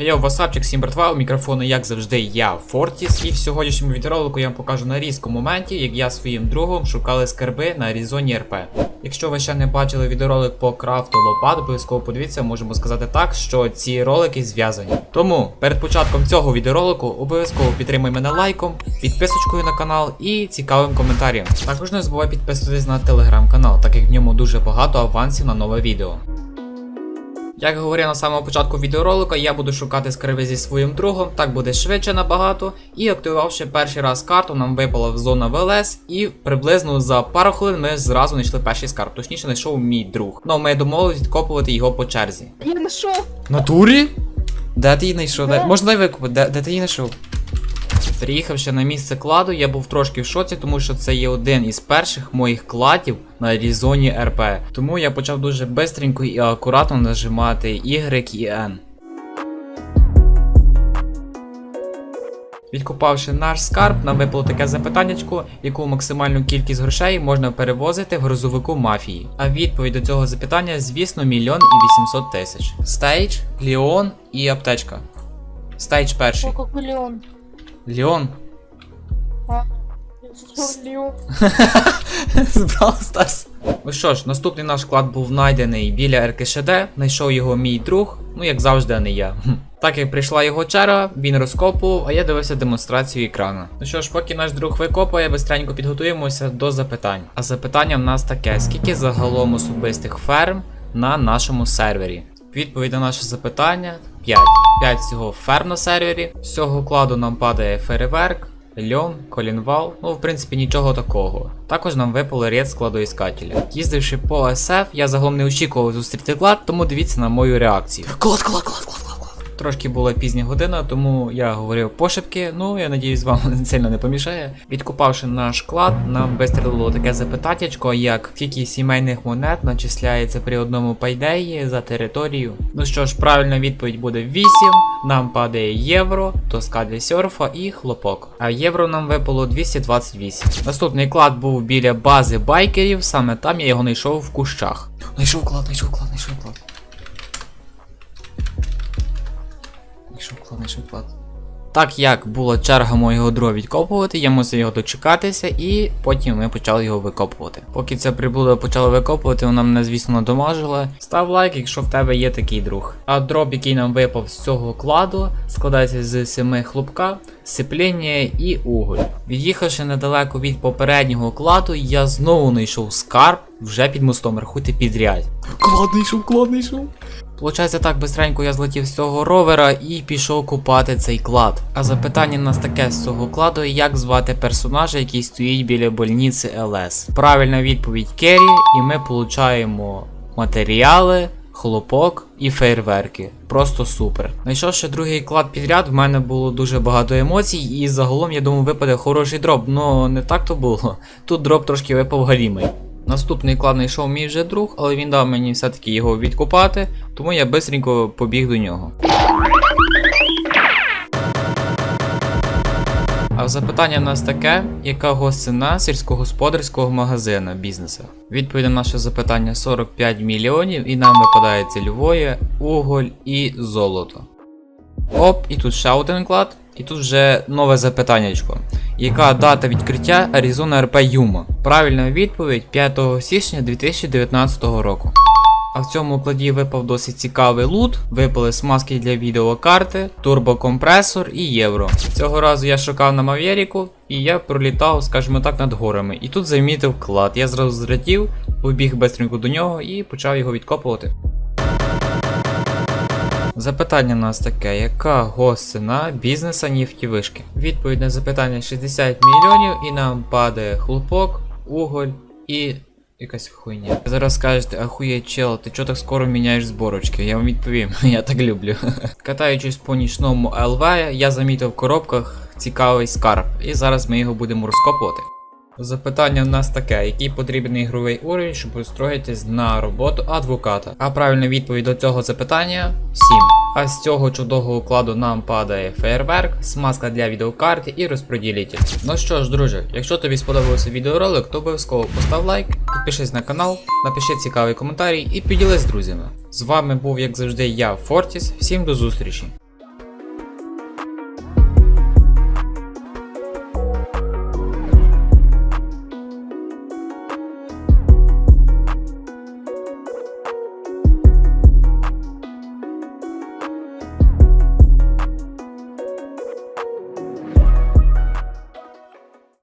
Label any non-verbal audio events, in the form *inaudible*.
Йоу, васапчик, всім братва, у мікрофону, як завжди, я Фортіс, і в сьогоднішньому відеоролику я вам покажу нарізку моментів, як я своїм другом шукали скарби на Різоні РП. Якщо ви ще не бачили відеоролик по крафту лопат, обов'язково подивіться, можемо сказати так, що ці ролики зв'язані. Тому перед початком цього відеоролику обов'язково підтримай мене лайком, підписочкою на канал і цікавим коментарем. Також не забувай підписуватись на телеграм-канал, так як в ньому дуже багато авансів на нове відео. Як говорив на самому початку відеоролика, я буду шукати скриви зі своїм другом, так буде швидше набагато. І активувавши перший раз карту, нам випала зона ВЛС, і приблизно за пару хвилин ми зразу знайшли перший скарб. Точніше, знайшов мій друг. Ну, ми домовились відкопувати його по черзі. Я знайшов. Натурі? Де ти її знайшов? Де? Можна дай викупити, де, де ти її знайшов? Приїхавши на місце кладу, я був трошки в шоці, тому що це є один із перших моїх кладів на різоні РП. Тому я почав дуже бистренько і акуратно нажимати Y і N. Відкопавши наш скарб, нам випало таке запитаннячко, яку максимальну кількість грошей можна перевозити в грузовику мафії. А відповідь до цього запитання, звісно, мільйон і 800 тисяч. Стейдж, Ліон і аптечка. Стейдж перший. Сколько Леон? А, Леон. *laughs* Ну що ж, наступний наш клад був знайдений біля РКШД, знайшов його мій друг, ну як завжди, а не я. *laughs* Так як прийшла його черга, він розкопував, а я дивився демонстрацію екрану. Ну що ж, поки наш друг викопує, бистренько підготуємося до запитань. А запитання в нас таке: скільки загалом особистих ферм на нашому сервері? Відповідь на наше запитання 5. 5 всього ферм на сервері. З цього кладу нам падає фейерверк, льон, колінвал, ну в принципі нічого такого. Також нам випало ряд складоіскателя. Їздивши по СФ, я загалом не очікував зустріти клад, тому дивіться на мою реакцію. Клад, клад, клад, клад. Трошки була пізня година, тому я говорив пошепки. Ну я надіюсь, вам *laughs* сильно не помішає. Відкупавши наш клад, нам вистрілило таке запитатячко, як скільки сімейних монет начисляється при одному пайдеї за територію. Ну що ж, правильна відповідь буде 8. Нам падає євро, тоска для серфа і хлопок. А євро нам випало 228. Наступний клад був біля бази байкерів, саме там я його знайшов в кущах. Знайшов клад, знайшов клад, знайшов клад. Знайшов клад. Так як була черга моєго друга відкопувати, я мусив його дочекатися, і потім ми почали його викопувати. Поки ця приблуда почала викопувати, вона мене, звісно, надомажила. Став лайк, якщо в тебе є такий друг. А дроб, який нам випав з цього кладу, складається з семи хлопка, сцепління і уголь. Від'їхавши недалеко від попереднього кладу, я знову знайшов скарб вже під мостом, рахуйте підряд. Клад знайшов, клад знайшов. Получається так бистренько я злетів з цього ровера і пішов купати цей клад. А запитання нас таке з цього кладу, як звати персонажа, який стоїть біля больниці ЛС. Правильна відповідь Керрі, і ми получаємо матеріали. Хлопок і фейерверки. Просто супер. Найшовши другий клад підряд, в мене було дуже багато емоцій, і загалом, я думаю, випаде хороший дроп. але не так то було. Тут дроп трошки випав галімий. Наступний клад знайшов мій вже друг, але він дав мені все-таки його відкупати, тому я бистренько побіг до нього. Запитання в нас таке: яка гостина сільськогосподарського магазина бізнесу? Відповідь на наше запитання 45 мільйонів, і нам випадає цільової, уголь і золото. Оп, і тут ще один клад, і тут вже нове запитаннячко. Яка дата відкриття Arizona РП Юма? Правильна відповідь 5 січня 2019 року. А в цьому кладі випав досить цікавий лут. Випали смазки для відеокарти, турбокомпресор і євро. Цього разу я шукав на Мавєріку і я пролітав, скажімо так, над горами. І тут замітив клад. Я зразу зрадів, побіг бистренько до нього і почав його відкопувати. Запитання у нас таке: яка гостина бізнеса нефтівишки? Відповідь на запитання 60 мільйонів, і нам падає хлопок, уголь і якась хуйня. Ви Зараз скажете, ахує чел, ти чого так скоро міняєш зборочки? Я вам відповім, *laughs* я так люблю. *laughs* Катаючись по нічному ЛВ, я замітив в коробках цікавий скарб, і зараз ми його будемо розкопувати. Запитання в нас таке: який потрібен ігровий уровень, щоб устроїтись на роботу адвоката? А правильна відповідь до цього запитання 7. А з цього чудового укладу нам падає фейерверк, смазка для відеокарти і розподілитель. Ну що ж, друже, якщо тобі сподобався відеоролик, то обов'язково постав лайк, підпишись на канал, напиши цікавий коментарій і поділись з друзями. З вами був, як завжди, я, Фортіс. Всім до зустрічі!